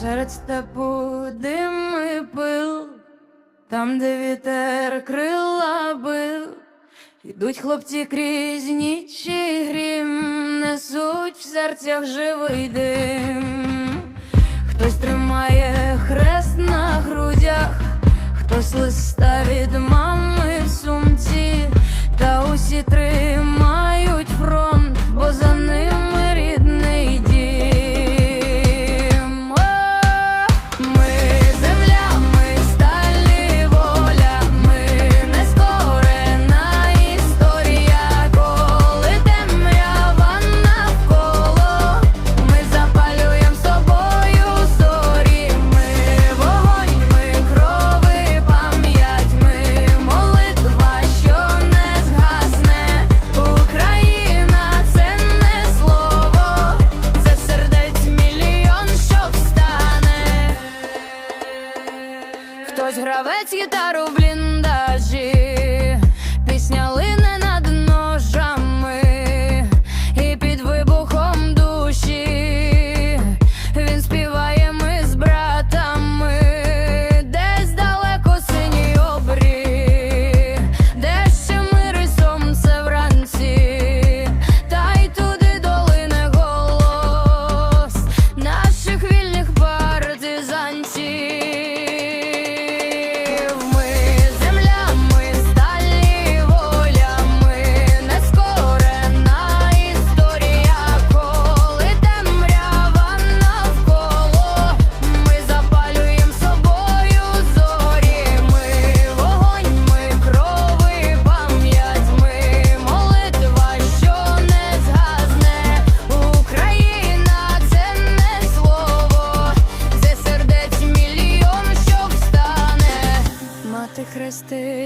Серед степу дим і пил, там, де вітер крила бив, ідуть хлопці крізь ніч і грім, несуть в серцях живий дим, хтось тримає хрест на грудях, хтось листа від мати. гравець гітару в бліндажі, пісня лин.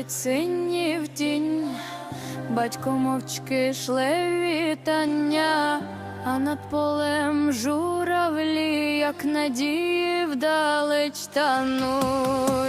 Лежить сині в тінь, батько мовчки шле вітання, а над полем журавлі, як надії вдалеч тануть.